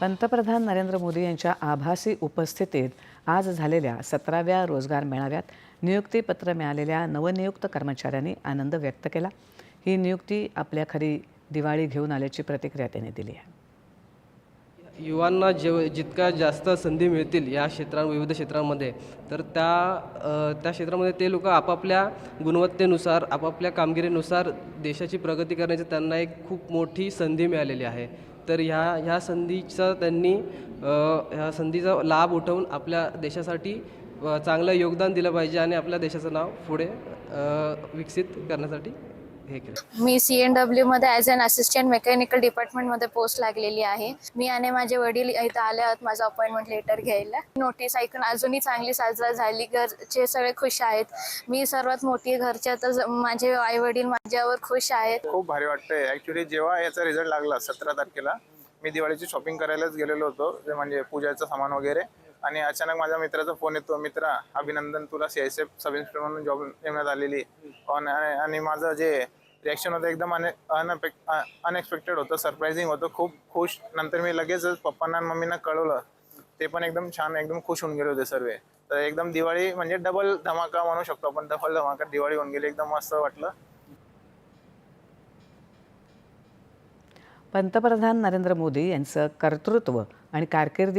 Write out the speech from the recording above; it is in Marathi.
पंतप्रधान नरेंद्र मोदी यांच्या आभासी उपस्थितीत आज झालेल्या सतराव्या रोजगार मेळाव्यात नियुक्तीपत्र मिळालेल्या नवनियुक्त कर्मचाऱ्यांनी आनंद व्यक्त केला. ही नियुक्ती आपल्या खरी दिवाळी घेऊन आल्याची प्रतिक्रिया त्यांनी दिली आहे. युवांना जेव जितक्या जास्त संधी मिळतील या क्षेत्रां विविध क्षेत्रांमध्ये तर त्या त्या क्षेत्रामध्ये ते लोक आपापल्या गुणवत्तेनुसार आपापल्या कामगिरीनुसार देशाची प्रगती करण्याची त्यांना एक खूप मोठी संधी मिळालेली आहे. तर ह्या ह्या संधीचा त्यांनी ह्या संधीचा लाभ उठवून आपल्या देशासाठी चांगलं योगदान दिलं पाहिजे आणि आपल्या देशाचं नाव पुढे विकसित करण्यासाठी. हे केलं. मी सी एन डब्ल्यूमध्ये ॲज अन असिस्टंट मेकॅनिकल डिपार्टमेंटमध्ये पोस्ट लागलेली आहे. मी आणि माझे वडील इथं आले आहोत माझं अपॉइंटमेंट लेटर घ्यायला. नोटीस ऐकून अजूनही चांगली साजरा झाली. घरचे सगळे खुश आहेत. मी सर्वात मोठी घरच्या तर माझे आई वडील माझ्यावर खुश आहेत. खूप भारी वाटतंय. ऍक्च्युली जेव्हा याचा रिझल्ट लागला सतरा तारखेला मी दिवाळीची शॉपिंग करायलाच गेलेलो होतो. म्हणजे पूजाचं सामान वगैरे. आणि अचानक माझ्या मित्राचा फोन येतो. मित्रा अभिनंदन तुला C S F sub inspector म्हणून जॉब नेमण्यात आलेली. आणि माझं जे रिॲक्शन होतं एकदम अने अनएक्सपेक्टेड होतं सरप्रायझिंग होतं खूप खुश. नंतर मी लगेचच पप्पांना आणि मम्मींना कळवलं. ते पण एकदम छान एकदम खुश होऊन गेले होते सर्व. तर एकदम दिवाळी म्हणजे डबल धमाका म्हणू शकतो आपण डबल धमाका दिवाळी होऊन गेली एकदम मस्त वाटलं. पंतप्रधान नरेंद्र मोदी यांचं कर्तृत्व आणि कारकिर्दीवर